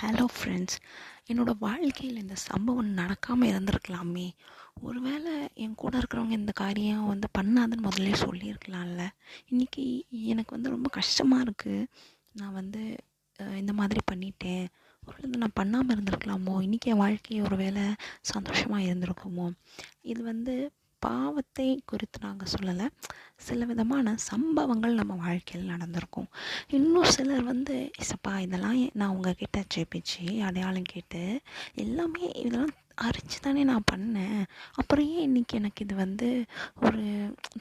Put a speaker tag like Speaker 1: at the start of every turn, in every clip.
Speaker 1: Hello friends என்னோடய வாழ்க்கையில் இந்த சம்பவம் நடக்காமல் இருந்திருக்கலாமே. ஒருவேளை என் கூட இருக்கிறவங்க இந்த காரியம் வந்து பண்ணாதுன்னு முதல்ல சொல்லியிருக்கலாம்ல. இன்றைக்கி எனக்கு வந்து ரொம்ப கஷ்டமாக இருக்குது நான் வந்து இந்த மாதிரி பண்ணிட்டேன். ஒருவேளை நான் பண்ணாமல் இருந்திருக்கலாமோ? இன்றைக்கி என் வாழ்க்கை ஒரு வேளை சந்தோஷமாக இருந்திருக்குமோ? இது வந்து பாவத்தை குறித்து நாங்கள் சொல்லலை. சில விதமான சம்பவங்கள் நம்ம வாழ்க்கையில் நடந்திருக்கும். இன்னும் சிலர் வந்து இசப்பா இதெல்லாம் நான் உங்ககிட்ட ஜெபிச்சு அடையாளம் கேட்டு எல்லாமே இதெல்லாம் அறிஞ்சு தானே நான் பண்ணேன். அப்புறம் ஏன் இன்னைக்கு எனக்கு இது வந்து ஒரு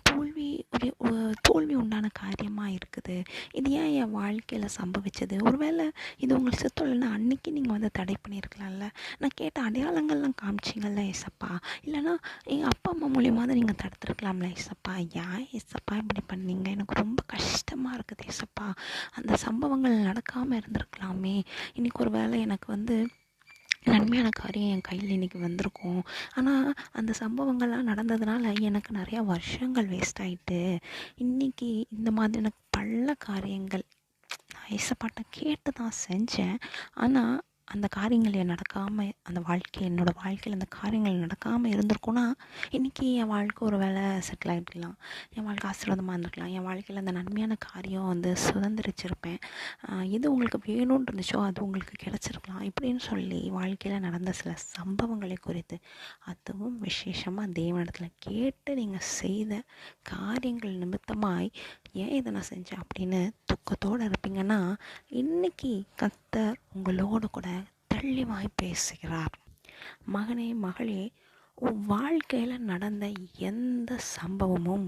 Speaker 1: தோல்வி ஒரு தோல்வி உண்டான காரியமாக இருக்குது? இது ஏன் என் வாழ்க்கையில் சம்பவிச்சது? ஒருவேளை இது உங்களுக்கு சித்தம் அன்னைக்கு நீங்கள் வந்து தடை பண்ணியிருக்கலாம்ல. நான் கேட்ட அடையாளங்கள்லாம் காமிச்சிங்கள்ல ஏசப்பா? இல்லைன்னா எங்கள் அப்பா அம்மா மூலியமாக தான் நீங்கள் தடுத்துருக்கலாம்ல ஏசப்பா? ஏன் ஏசப்பா இப்படி பண்ணீங்க? எனக்கு ரொம்ப கஷ்டமாக இருக்குது ஏசப்பா. அந்த சம்பவங்கள் நடக்காமல் இருந்திருக்கலாமே. இன்றைக்கி ஒரு வேளை எனக்கு வந்து நன்மையான காரியம் என் கையில் இன்றைக்கி வந்திருக்கும். ஆனால் அந்த சம்பவங்கள்லாம் நடந்ததுனால எனக்கு நிறையா வருஷங்கள் வேஸ்ட் ஆயிட்டு இன்றைக்கி இந்த மாதிரி எனக்கு பல காரியங்கள் நான் இசைப்பாட்டை கேட்டு தான் செஞ்சேன். ஆனால் அந்த காரியங்கள் என் நடக்காமல் அந்த வாழ்க்கை என்னோடய வாழ்க்கையில் அந்த காரியங்கள் நடக்காமல் இருந்திருக்குன்னா இன்றைக்கி என் வாழ்க்கை ஒரு வேலை செட்டில் ஆகிருக்கலாம் என் வாழ்க்கை ஆசீர்வாதமாக இருந்திருக்கலாம். என் வாழ்க்கையில் அந்த நன்மையான காரியம் வந்து சுதந்திரிச்சிருப்பேன். எது உங்களுக்கு வேணும்னு இருந்துச்சோ அது உங்களுக்கு கிடச்சிருக்கலாம். இப்படின்னு சொல்லி வாழ்க்கையில் நடந்த சில சம்பவங்களை குறித்து அதுவும் விசேஷமாக தேவனிடத்தில் கேட்டு நீங்கள் செய்த காரியங்கள் நிமித்தமாய் ஏன் இதை நான் செஞ்சேன்? அப்படின்னு துக்கத்தோடு இருப்பீங்கன்னா இன்றைக்கி கத்தர் உங்களோடு கூட தெளிவாய் பேசுகிறார். மகனே மகளே உன் வாழ்க்கையில் நடந்த எந்த சம்பவமும்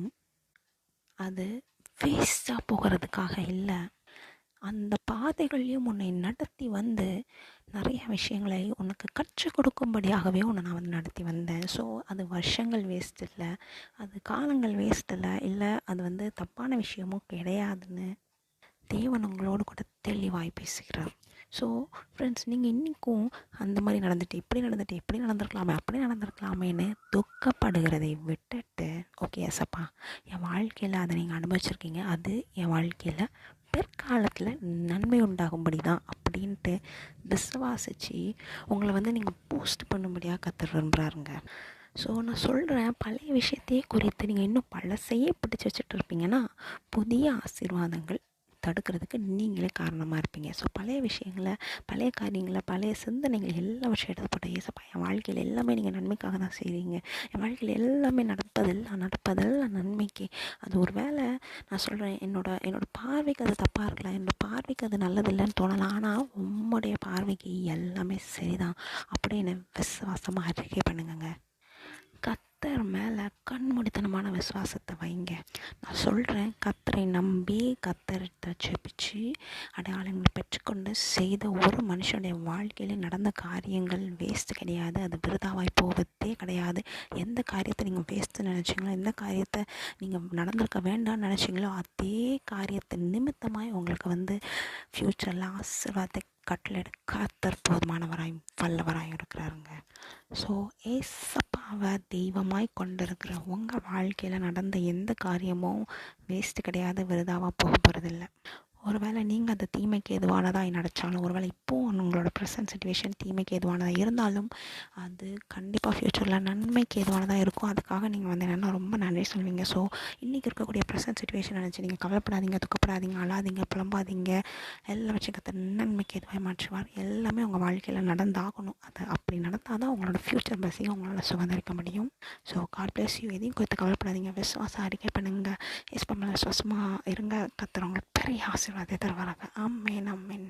Speaker 1: அது வேஸ்டாக போகிறதுக்காக இல்லை. அந்த பாதைகளையும் உன்னை நடத்தி வந்து நிறைய விஷயங்களை உனக்கு கற்றுக் கொடுக்கும்படியாகவே உன்னை நான் வந்து நடத்தி வந்தேன். ஸோ அது வருஷங்கள் வேஸ்ட் இல்லை. அது காலங்கள் வேஸ்ட் இல்லை. இல்லை அது வந்து தப்பான விஷயமும் கிடையாதுன்னு தேவன் உங்களோடு கூட தெளிவாய் பேசுகிறார். ஸோ ஃப்ரெண்ட்ஸ் நீங்கள் இன்றைக்கும் அந்த மாதிரி நடந்துட்டு இப்படி நடந்துட்டு இப்படி நடந்திருக்கலாமே அப்படி நடந்திருக்கலாமேன்னு துக்கப்படுகிறதை விட்டுட்டு ஓகே எஸ்அப்பா என் வாழ்க்கையில் அதை நீங்கள் அனுபவிச்சிருக்கீங்க. அது என் வாழ்க்கையில் பிற்காலத்தில் நன்மை உண்டாகும்படி தான் அப்படின்ட்டு விசுவாசித்து உங்களை வந்து நீங்கள் போஸ்ட் பண்ணும்படியாக கற்று விரும்புகிறாருங்க ஸோ நான் சொல்கிறேன் பழைய விஷயத்தையே குறித்து நீங்கள் இன்னும் பழசையே பிடிச்சி வச்சுட்டு இருப்பீங்கன்னா புதிய ஆசீர்வாதங்கள் தடுக்கிறதுக்கு நீங்களே காரணமாக இருப்பீங்க. ஸோ பழைய விஷயங்களை பழைய காரியங்களை பழைய சிந்தனைகள் எல்லா விஷயம் எடுத்து போட்ட ஏசப்பா என் வாழ்க்கையில் எல்லாமே நீங்கள் நன்மைக்காக தான் செய்கிறீங்க என் வாழ்க்கையில் எல்லாமே நடப்பதெல்லாம் நடப்பதெல்லாம் நன்மைக்கு. அது ஒரு வேளை நான் சொல்கிறேன் என்னோட என்னோடய பார்வைக்கு அது தப்பாக இருக்கலாம். என்னோட பார்வைக்கு அது நல்லதில்லைன்னு தோணலாம். ஆனால் உம்முடைய பார்வைக்கு எல்லாமே சரிதான். அப்படின்னு விசுவாசமாக அறிக்கை பண்ணுங்கங்க. கத்தர் மேலே கண்மூடித்தனமான விசுவாசத்தை வைங்க. நான் சொல்கிறேன் கத்தரை நம்பி கத்தர்கிட்ட ஜெபிச்சு அடையாளங்களை பெற்றுக்கொண்டு செய்த ஒரு மனுஷனுடைய வாழ்க்கையில் நடந்த காரியங்கள் வேஸ்ட் கிடையாது. அது விருதாவாய் போவது கிடையாது. எந்த காரியத்தை நீங்கள் வேஸ்ட்டு நினச்சிங்களோ எந்த காரியத்தை நீங்கள் நடந்திருக்க வேண்டாம்னு நினச்சிங்களோ அதே காரியத்தை நிமித்தமாய் உங்களுக்கு வந்து ஃப்யூச்சரில் ஆசீர்வாதத்தை கட்டளை கத்தர் போதுமானவராயும் வல்லவராயும் இருக்கிறாருங்க. ஸோ ஏசப்பாவை தெய்வமாய் கொண்டிருக்கிற உங்கள் வாழ்க்கையில் நடந்த எந்த காரியமும் வேஸ்ட்டு கிடையாது விருதாவாக போக போகிறதில்ல ஒருவேளை நீங்கள் அந்த தீமைக்கு எதுவானதாக நினச்சாலும் ஒருவேளை இப்போது உங்களோட ப்ரெசன்ட் சுச்சுவேஷன் தீமைக்கு எதுவானதாக இருந்தாலும் அது கண்டிப்பாக ஃப்யூச்சரில் நன்மைக்கு எதுவானதாக இருக்கும் அதுக்காக நீங்கள் வந்து என்னென்னா ரொம்ப நன்றி சொல்வீங்க. ஸோ இன்றைக்கி இருக்கக்கூடிய ப்ரெசன்ட் சுச்சுவேஷன் நினச்சி நீங்கள் கவலைப்படாதீங்க துக்கப்படாதீங்க அழாதீங்க புலம்பாதீங்க. எல்லாம் வச்சு நன்மைக்கு எதுவாக மாற்றுவார். எல்லாமே உங்கள் வாழ்க்கையில் நடந்தாகணும். அது அப்படி நடந்தால் தான் உங்களோட ஃப்யூச்சர் பஸ்ஸையும் உங்களால் சுகந்தரிக்க முடியும். ஸோ காட் பிளஸ் யூ எதையும் குறித்து கவலைப்படாதீங்க. விசுவாசம் அறிக்கை பண்ணுங்கள் எஸ் பண்ண விசுவாசமாக இருங்க. கத்துறவங்க பெரிய ஆசீர்வாதத்தை தருவாங்க அம்மேன் அம்மேன்